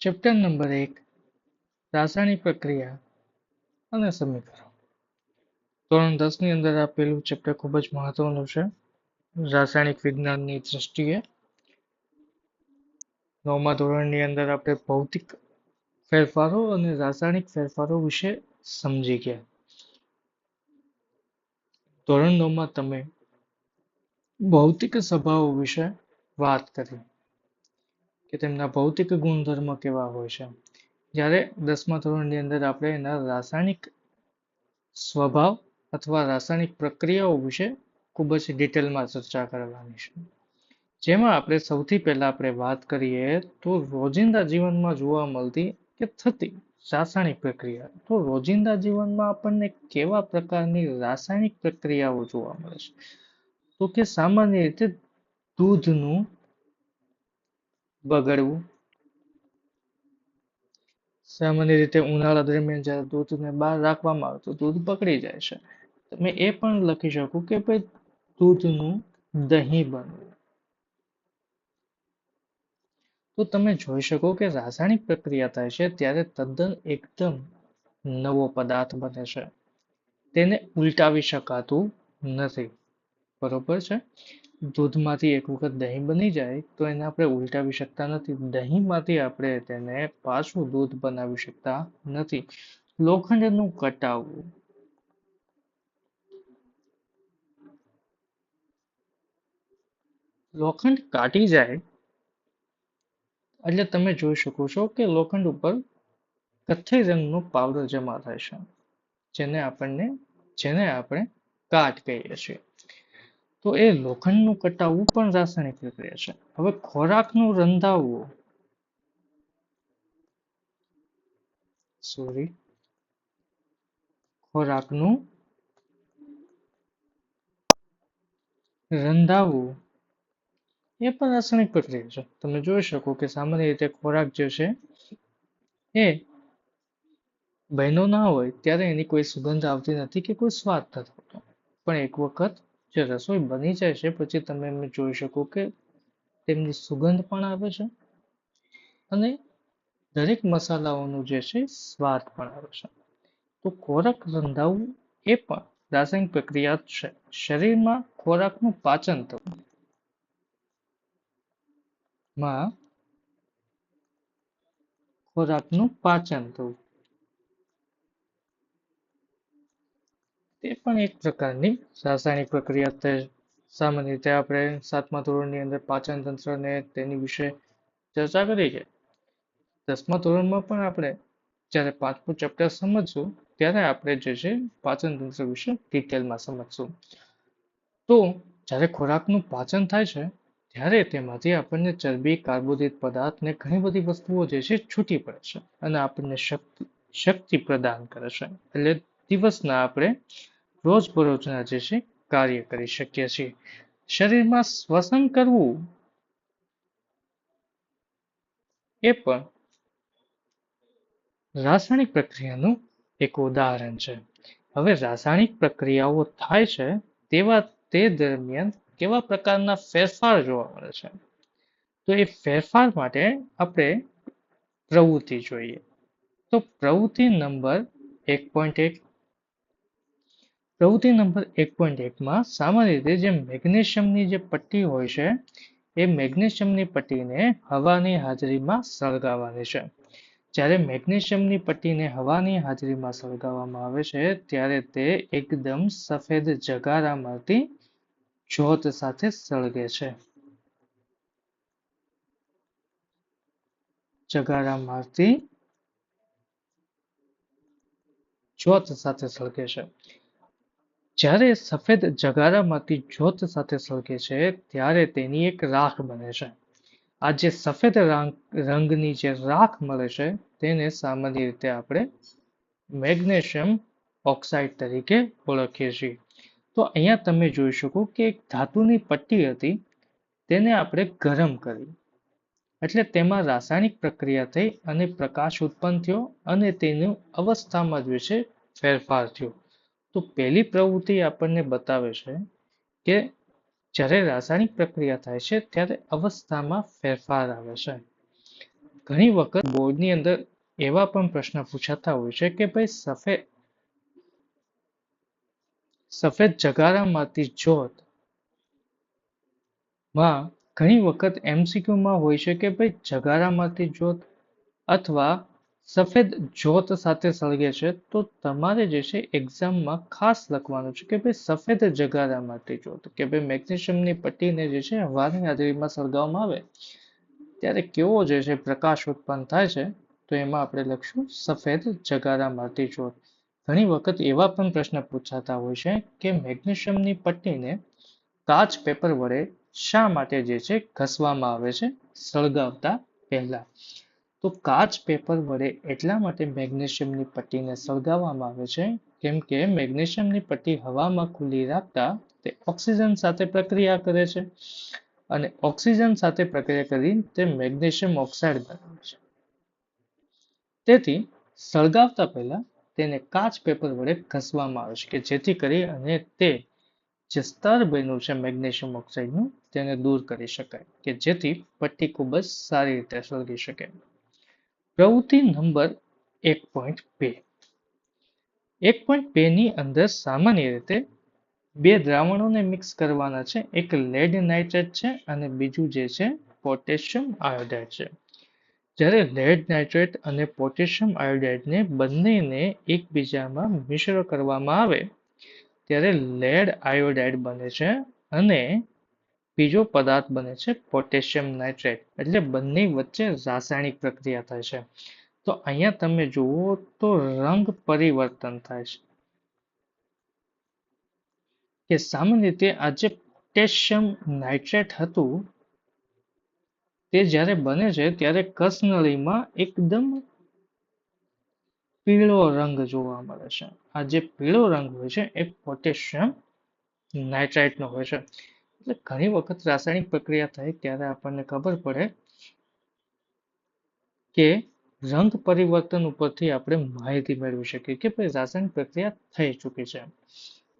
Chapter number એક રાસાયણિક પ્રક્રિયા અને સમીકરણ. ધોરણ દસની અંદર આપેલું ચેપ્ટર ખૂબ જ મહત્વનું છે. રાસાયણિક વિજ્ઞાનની દ્રષ્ટિએ નવમા ધોરણની અંદર આપણે ભૌતિક ફેરફારો અને રાસાયણિક ફેરફારો વિશે સમજી ગયા. ધોરણ નવમાં તમે ભૌતિક સ્વભાવો વિશે વાત કરી. કે તેમના ભૌતિક ગુણધર્મ કેવા હોય છે? જ્યારે દસમા ધોરણની અંદર આપણે એના રાસાયણિક સ્વભાવ અથવા રાસાયણિક પ્રક્રિયાઓ વિશે ખૂબ જ ડિટેલમાં ચર્ચા કરવાની છે. જેમાં આપણે સૌથી પહેલા આપણે વાત કરીએ તો રોજિંદા જીવનમાં જોવા મળતી કે થતી રાસાયણિક પ્રક્રિયા. તો રોજિંદા જીવનમાં આપણને કેવા પ્રકારની રાસાયણિક પ્રક્રિયાઓ જોવા મળે છે? તો કે સામાન્ય રીતે દૂધનું બગડવું. સામાન્ય રીતે ઉનાળા દરમિયાન જ્યારે દૂધને બહાર રાખવામાં આવે તો દૂધ બગડી જાય છે. તમે એ પણ લખી શકો કે ભાઈ દૂધનું દહીં બનવું. તો તમે જોઈ શકો કે રાસાયણિક પ્રક્રિયા થાય છે ત્યારે તદ્દન એકદમ નવો પદાર્થ બને છે. તેને ઉલટાવી શકાતું નથી. બરોબર છે? દૂધમાંથી એક વખત દહીં બની જાય, તો એને આપણે ઉલટાવી શકતા નથી. દહીંમાંથી આપણે તેને પાછું દૂધ બનાવી શકતા નથી. લોખંડનું કટાવવું લોખંડ કાટી જાય, એટલે તમે જોઈ શકો છો કે લોખંડ ઉપર કથ્થઈ રંગનો પાવડર જમા થાય છે, જેને આપણને, જેને આપણે કાટ કહીએ છીએ. તો એ લોખંડનું કટાવવું પણ રાસાયણિક પ્રક્રિયા છે. હવે ખોરાકનું રંધાવવું સોરી ખોરાકનું રંધાવવું એ પણ રાસાયણિક પ્રક્રિયા છે. તમે જોઈ શકો કે સામાન્ય રીતે ખોરાક જે છે, એ બહેનો ના હોય, ત્યારે એની કોઈ સુગંધ આવતી નથી કે કોઈ સ્વાદ નથી પણ એક વખત જે રસોઈ બની જાય છે, પછી તમે એમને જોઈ શકો કે તેમની સુગંધ પણ આવે છે અને દરેક મસાલાઓનું જે છે, સ્વાદ પણ આવે છે. તો ખોરાક રંધાવવું એ પણ રાસાયણિક પ્રક્રિયા છે. શરીરમાં ખોરાકનું પાચન થવું. માં ખોરાકનું પાચન થવું. તે પણ એક પ્રકારની રાસાયણિક પ્રક્રિયા સામાન્ય રીતે આપણે સાતમા ધોરણની અંદર પાચન તંત્રને તેની વિશે ચર્ચા કરી છે. દસમા ધોરણમાં પણ આપણે જ્યારે પાંચમું ચેપ્ટર સમજશું, ત્યારે આપણે જે છે પાચન તંત્ર વિશે ડિટેલમાં સમજશું. તો જ્યારે ખોરાકનું પાચન થાય છે, ત્યારે તેમાંથી આપણને ચરબી, કાર્બોદિત પદાર્થ ને ઘણી બધી વસ્તુઓ જે છે છૂટી પડે છે અને આપણને શક્તિ શક્તિ પ્રદાન કરે છે. એટલે દિવસના આપણે રોજબરોજના જે છે, કાર્ય કરી શકીએ છીએ. શરીરમાં શ્વસન કરવું એ પણ રાસાયણિક પ્રક્રિયાનું એક ઉદાહરણ છે. હવે રાસાયણિક પ્રક્રિયાઓ થાય છે તેવા તે દરમિયાન કેવા પ્રકારના ફેરફાર જોવા મળે છે? તો એ ફેરફાર માટે આપણે પ્રવૃત્તિ જોઈએ. તો પ્રવૃત્તિ નંબર એક પોઈન્ટ એક પ્રવૃત્તિ નંબર એક પોઈન્ટ એકમાં સામાન્ય રીતે જે મેગ્નેશિયમની જે પટ્ટી હોય છે, એ મેગ્નેશિયમની પટ્ટીને હવાની હાજરીમાં સળગાવવાની છે. જ્યારે મેગ્નેશિયમની પટ્ટીને હવાની હાજરીમાં સળગાવવામાં આવે છે, ત્યારે તે એકદમ સફેદ જગારામાંથી જ્યોત સાથે સળગે છે. જગારામાંથી જ્યોત સાથે સળગે છે. જ્યારે સફેદ જગારામાંથી જ્યોત સાથે સળગે છે, ત્યારે તેની એક રાખ બને છે. આ જે સફેદ રંગની જે રાખ મળે છે, તેને સામાન્ય રીતે આપણે મેગ્નેશિયમ ઓક્સાઇડ તરીકે ઓળખીએ છીએ. તો અહીંયા તમે જોઈ શકો કે એક ધાતુની પટ્ટી હતી, તેને આપણે ગરમ કરી. એટલે તેમાં રાસાયણિક પ્રક્રિયા થઈ અને પ્રકાશ ઉત્પન્ન થયો અને તેનું અવસ્થામાં જે છે ફેરફાર થયો. તો પહેલી પ્રવૃત્તિ આપણને બતાવે છે કે જ્યારે રાસાયણિક પ્રક્રિયા થાય છે ત્યારે અવસ્થામાં ફેરફાર આવે છે. ઘણી વખત બોર્ડની અંદર એવા પણ પ્રશ્ન પૂછાતા હોય છે કે ભાઈ સફેદ સફેદ જગારામાંથી જોતમાં ઘણી વખત એમસીક્યુમાં હોય છે કે ભાઈ જગારામાંથી જોત અથવા સફેદ જ્યોત સાથે સળગે છે, તો તમારે જે છે એક્ઝામમાં ખાસ લખવાનું છે કે ભાઈ સફેદ જગારા માટે જ્યોત, કે ભાઈ મેગ્નેશિયમની પટ્ટીને જે છે વારની હાજરીમાં સળગાવવામાં આવે. ત્યારે કેવો જે છે પ્રકાશ ઉત્પન્ન થાય છે, તો એમાં આપણે લખશું સફેદ જગારા માટે જ્યોત. ઘણી વખત એવા પણ પ્રશ્ન પૂછાતા હોય છે કે મેગ્નેશિયમની પટ્ટીને કાચ પેપર વડે શા માટે જે છે ઘસવામાં આવે છે, સળગાવતા પહેલા. તો કાચ પેપર વડે એટલા માટે મેગ્નેશિયમની પટ્ટીને સળગાવવામાં આવે છે, કેમ કે મેગ્નેશિયમની પટ્ટી હવામાં ખુલ્લી રાખતા તે ઓક્સિજન સાથે પ્રક્રિયા કરે છે. અને ઓક્સિજન સાથે પ્રક્રિયા કરી તે મેગ્નેશિયમ ઓક્સાઇડ બનાવે છે. તેથી સળગાવતા પહેલા તેને કાચ પેપર વડે ઘસવામાં આવે છે, કે જેથી કરી અને તે જે સ્તર બન્યું છે મેગ્નેશિયમ ઓક્સાઇડનું, તેને દૂર કરી શકાય, કે જેથી પટ્ટી ખૂબ જ સારી રીતે સળગી શકે. પ્રવૃત્તિ નંબર એક પોઈન્ટ બે. એક પોઈન્ટ બે ની અંદર સામાન્ય રીતે બે દ્રાવણોને મિક્સ કરવાના છે. એક લેડ નાઇટ્રેટ છે અને બીજું જે છે પોટેશિયમ આયોડાઇડ છે. જ્યારે લેડ નાઇટ્રેટ અને પોટેશિયમ આયોડાઇડને બંનેને એકબીજામાં મિશ્ર કરવામાં આવે, ત્યારે લેડ આયોડાઇડ બને છે અને બીજો પદાર્થ બને છે પોટેશિયમ નાઇટ્રેટ. એટલે બંને વચ્ચે રાસાયણિક પ્રક્રિયા થાય છે. તો અહીંયા તમે જુઓ તો રંગ પરિવર્તન થાય છે. કે સામાન્ય રીતે આ જે પોટેશિયમ નાઇટ્રેટ હતું, તે જ્યારે બને છે ત્યારે કસનળીમાં એકદમ પીળો રંગ જોવા મળે છે. આ જે પીળો રંગ હોય છે એ પોટેશિયમ નાઇટ્રાઇટનો હોય છે. એટલે ઘણી વખત રાસાયણિક પ્રક્રિયા થાય ત્યારે આપણને ખબર પડે કે રંગ પરિવર્તન ઉપરથી આપણે માહિતી મેળવી શકીએ કે ભાઈ રાસાયણિક પ્રક્રિયા થઈ ચૂકી છે.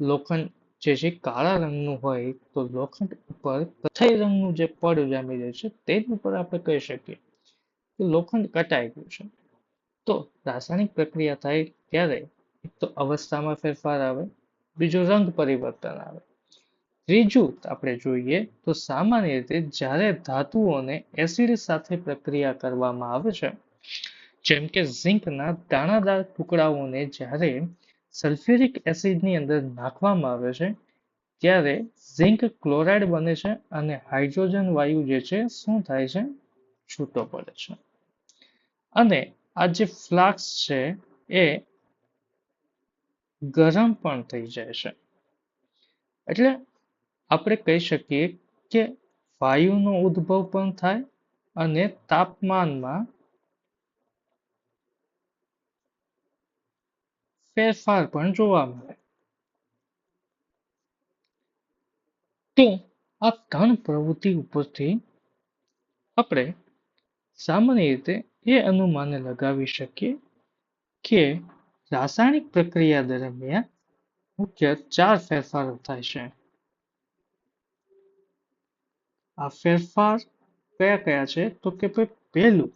લોખંડ જે છે કાળા રંગનું હોય તો લોખંડ ઉપર કથાઈ રંગનું જે પડ જામી જાય છે તે ઉપર આપણે કહી શકીએ કે લોખંડ કટાઈ ગયું છે. તો રાસાયણિક પ્રક્રિયા થાય ત્યારે એક તો અવસ્થામાં ફેરફાર આવે, બીજો રંગ પરિવર્તન આવે. ત્રીજું આપણે જોઈએ તો સામાન્ય રીતે જ્યારે ધાતુઓને એસિડ સાથે પ્રક્રિયા કરવામાં આવે છે, જેમ કે ઝીંકના દાણાદાર ટુકડાઓને જ્યારે સલ્ફ્યુરિક એસિડની અંદર નાખવામાં આવે છે, ત્યારે ઝિંક ક્લોરાઇડ બને છે અને હાઇડ્રોજન વાયુ જે છે શું થાય છે? છૂટો પડે છે. અને આ જે ફ્લાક્સ છે એ ગરમ પણ થઈ જાય છે. એટલે આપણે કહી શકીએ કે વાયુનો ઉદ્ભવ પણ થાય અને તાપમાનમાં ફેરફાર પણ જોવા મળે. તો આ ત્રણ પ્રવૃત્તિ ઉપરથી આપણે સામાન્ય રીતે એ અનુમાને લગાવી શકીએ કે રાસાયણિક પ્રક્રિયા દરમિયાન મુખ્ય ચાર ફેરફારો થાય છે. આ ફેરફાર કયા કયા છે? તો કે ભાઈ પહેલું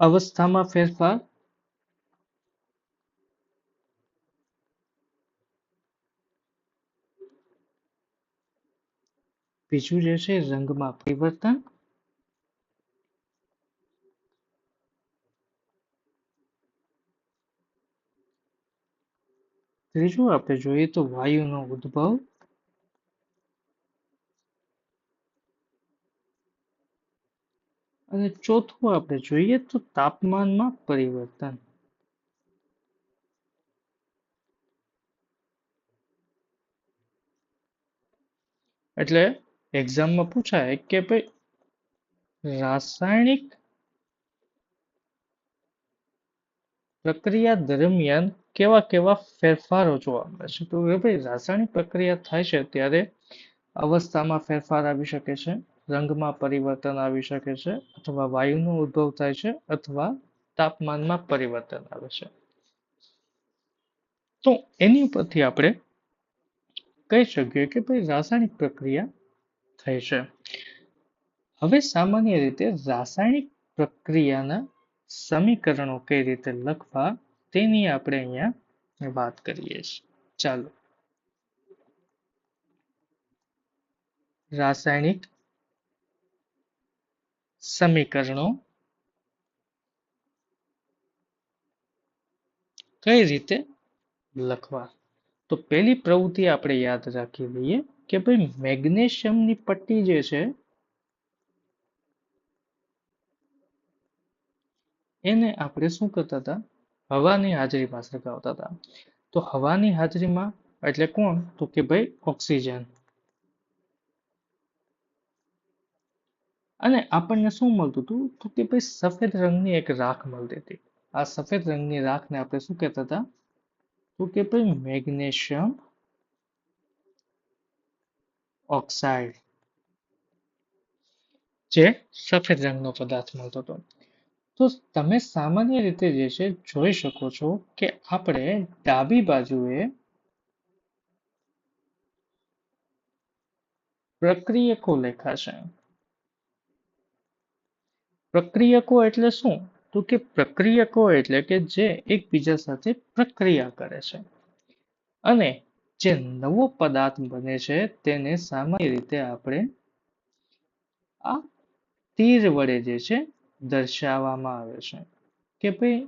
અવસ્થામાં ફેરફાર બીજું જે છે રંગમાં પરિવર્તન. ત્રીજું આપણે જોઈએ તો વાયુનો ઉદ્ભવ. અને ચોથું આપણે જોઈએ તો તાપમાનમાં પરિવર્તન. એટલે એક્ઝામમાં પૂછાય કે ભાઈ રાસાયણિક પ્રક્રિયા દરમિયાન કેવા કેવા ફેરફારો જોવા મળે છે? તો ભાઈ રાસાયણિક પ્રક્રિયા થાય છે ત્યારે અવસ્થામાં ફેરફાર આવી શકે છે, રંગમાં પરિવર્તન આવી શકે છે, અથવા વાયુનો ઉદ્ભવ થાય છે, અથવા તાપમાનમાં પરિવર્તન આવે છે. તો એની ઉપરથી આપણે કહી શકીએ કે ભાઈ રાસાયણિક પ્રક્રિયા થઈ છે. હવે સામાન્ય રીતે રાસાયણિક પ્રક્રિયાના સમીકરણો કઈ રીતે લખવા તેની આપણે અહીંયા વાત કરીએ છીએ. ચાલો. રાસાયણિક સમીકરણો કઈ રીતે લખવા? તો પહેલી પ્રવૃત્તિ આપણે યાદ રાખી લઈએ કે ભાઈ મેગ્નેશિયમની પટ્ટી જે છે એને આપણે શું કરતા હતા? હવાની હાજરીમાં સળગાવતા હતા. તો હવાની હાજરીમાં એટલે કોણ? તો કે ભાઈ ઓક્સિજન. અને આપણને શું મળતું હતું? તો કે ભાઈ સફેદ રંગની એક રાખ મળતી હતી. આ સફેદ રંગની રાખને આપણે શું કહેતા હતા? તો કે ભાઈ મેગ્નેશિયમ ઓક્સાઇડ. જે સફેદ રંગનો પદાર્થ મળતો હતો. તો તમે સામાન્ય રીતે જે છે જોઈ શકો છો કે આપણે ડાબી બાજુએ પ્રક્રિયકો લેખાશે પ્રક્રિયકો એટલે શું? તો કે પ્રક્રિયકો એટલે કે જે એકબીજા સાથે પ્રક્રિયા કરે છે. અને જે નવો પદાર્થ બને છે તેને સામાન્ય રીતે આપણે આ તીર વડે જે છે દર્શાવવામાં આવે છે કે ભાઈ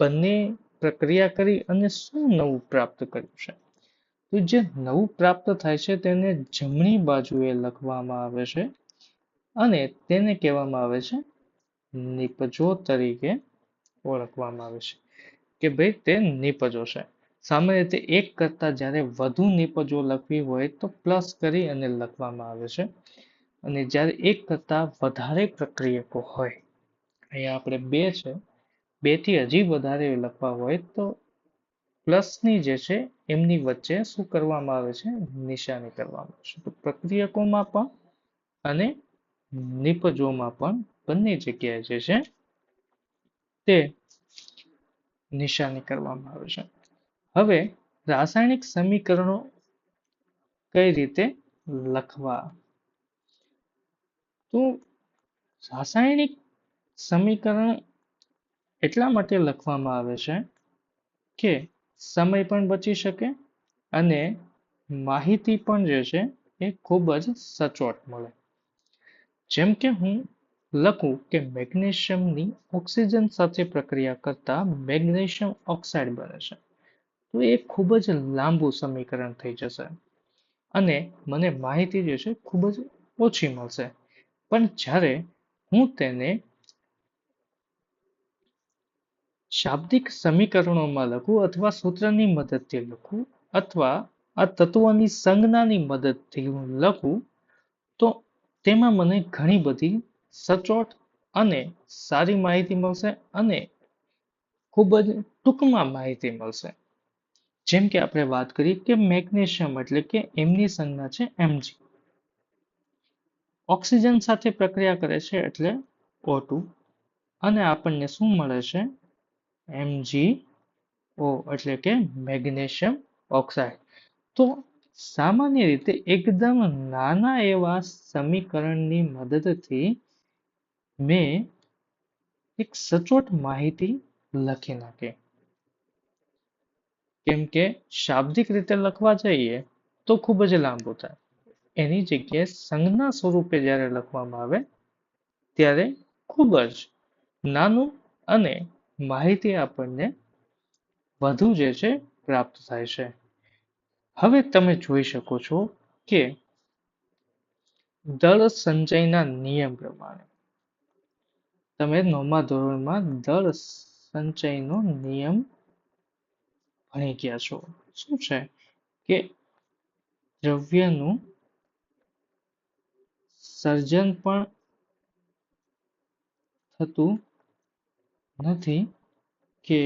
બંને પ્રક્રિયા કરી અને શું નવું પ્રાપ્ત કર્યું છે? તો જે નવું પ્રાપ્ત થાય છે તેને જમણી બાજુએ લખવામાં આવે છે અને તેને કહેવામાં આવે છે નિપજો તરીકે ઓળખવામાં આવે છે કે ભાઈ તે નિપજો છે. સામાન્ય રીતે એક કરતા જ્યારે વધુ નિપજો લખવી હોય તો પ્લસ કરી અને લખવામાં આવે છે અને જ્યારે એક કરતા વધારે પ્રક્રિયકો હોય અહીંયા આપણે બે છે. બેથી હજી વધારે લખવા હોય તો પ્લસની જે છે એમની વચ્ચે શું કરવામાં આવે છે? નિશાની કરવામાં આવે છે. તો પ્રક્રિયકોમાં પણ અને નિપજોમાં પણ બંને જગ્યાએ જે છે તે નિશાની કરવામાં આવે છે. હવે રાસાયણિક સમીકરણો કઈ રીતે લખવા? તો રાસાયણિક સમીકરણ એટલા માટે લખવામાં આવે છે કે સમય પણ બચી શકે અને માહિતી પણ જે છે એ ખૂબ જ સચોટ મળે. જેમ કે હું લખું કે મેગ્નેશિયમની ઓક્સિજન સાથે પ્રક્રિયા કરતા મેગ્નેશિયમ ઓક્સાઇડ બને છે. તો એ ખૂબ જ લાંબુ સમીકરણ થઈ જશે અને મને માહિતી જે છે ખૂબ જ ઓછી મળશે. પણ જ્યારે હું તેને શાબ્દિક સમીકરણોમાં લખું અથવા સૂત્રની મદદથી લખું અથવા આ તત્વોની સંજ્ઞાની મદદથી હું લખું, તો તેમાં મને ઘણી બધી સચોટ અને સારી માહિતી મળશે અને ખૂબ જ ટૂંકમાં માહિતી મળશે. જેમ કે આપણે વાત કરીએ કે મેગ્નેશિયમ એટલે કે એમની સંજ્ઞા છે એમજી ઓક્સિજન સાથે પ્રક્રિયા કરે છે એટલે O2 અને આપણને શું મળે છે? MgO એટલે કે મેગ્નેશિયમ ઓક્સાઇડ. તો સામાન્ય રીતે એકદમ નાના એવા સમીકરણની મદદથી મેં એક સચોટ માહિતી લખી નાખી. કેમ કે શાબ્દિક રીતે લખવા જઈએ તો ખૂબ જ લાંબુ થાય. એની જગ્યાએ સંજ્ઞા સ્વરૂપે જ્યારે લખવામાં આવે, ત્યારે ખૂબ જ નાનું અને માહિતી આપણને વધુ જે છે પ્રાપ્ત થાય છે. હવે તમે જોઈ શકો છો કે દળ સંચયના નિયમ પ્રમાણે તમે નવમા ધોરણમાં દળ સંચયનો નિયમ ભણી ગયા છો. શું છે? કે દ્રવ્યનું સર્જન પણ થતું નથી કે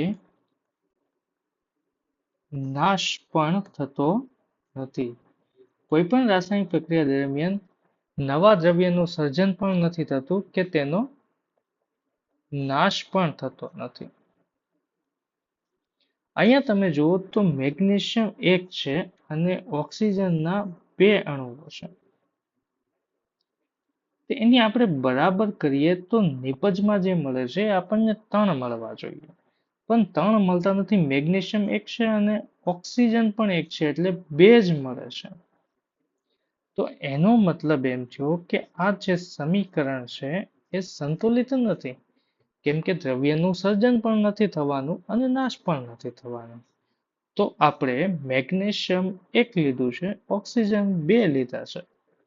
નાશ પણ થતો નથી. કોઈ પણ રાસાયણિક પ્રક્રિયા દરમિયાન નવા દ્રવ્યનું સર્જન પણ નથી થતું કે તેનો નાશ પણ થતો નથી. અહીંયા તમે જુઓ તો મેગ્નેશિયમ એક છે અને ઓક્સિજનના બે અણુઓ છે. તો એની આપણે બરાબર કરીએ તો નિપજમાં જે મળે છે આપણને ત્રણ મળવા જોઈએ. પણ ત્રણ મળતા નથી, મેગ્નેશિયમ એક છે અને ઓક્સિજન પણ એક છે, એટલે બે જ મળે છે. તો એનો મતલબ એમ થયો કે આ જે સમીકરણ છે એ સંતુલિત નથી. કેમ કે દ્રવ્યનું સર્જન પણ નથી થવાનું અને નાશ પણ નથી થવાનો. તો આપણે મેગ્નેશિયમ એક લીધું છે, ઓક્સિજન બે લીધા છે.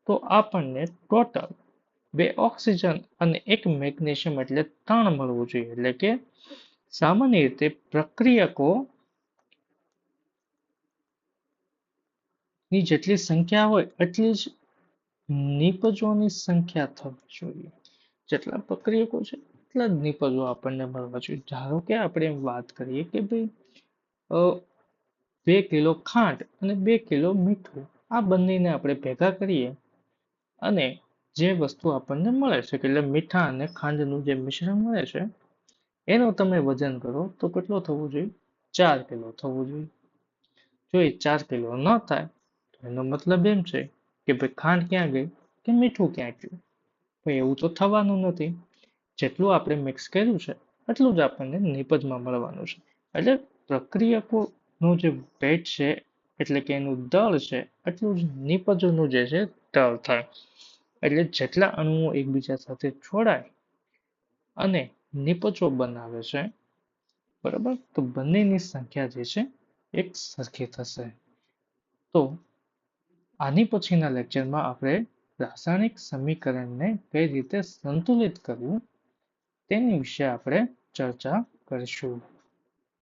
તો આપણને ટોટલ બે ઓક્સિજન અને એક મેગ્નેશિયમ એટલે ત્રણ મળવું જોઈએ. એટલે કે સામાન્ય રીતે પ્રક્રિયકો ની જેટલી સંખ્યા હોય એટલી જ નિપજોની સંખ્યા થવી જોઈએ. જેટલા પ્રક્રિયકો છે એટલા જ નિપજો આપણને મળવા જોઈએ. ધારો કે આપણે વાત કરીએ કે ભાઈ બે કિલો ખાંડ અને બે કિલો મીઠું આ બંનેને આપણે ભેગા કરીએ અને જે વસ્તુ આપણને મળે છે એટલે મીઠા અને ખાંડનું જે મિશ્રણ મળે છે, એનું તમે વજન કરો તો કેટલો થવું જોઈએ? ચાર કિલો થવું જોઈએ. જો એ ચાર કિલો ન થાય, તો એનો મતલબ એમ છે કે ભાઈ ખાંડ ક્યાં ગઈ કે મીઠું ક્યાં ગયું? પણ એવું તો થવાનું નથી. જેટલું આપણે મિક્સ કર્યું છે, એટલું જ આપણને નિપજમાં મળવાનું છે. એટલે પ્રક્રિયકોનું જે વેટ છે, એટલે કે એનું દળ છે, એટલું જ નિપજોનું જે છે, દળ થાય. એટલે જેટલા અણુઓ એકબીજા સાથે જોડાય અને નિપજો બનાવે છે, બરાબર? તો બંનેની સંખ્યા જે છે, એક સરખી થશે. તો આની પછીના લેક્ચરમાં આપણે રાસાયણિક સમીકરણને કઈ રીતે સંતુલિત કરવું તેની વિશે આપણે ચર્ચા કરીશું.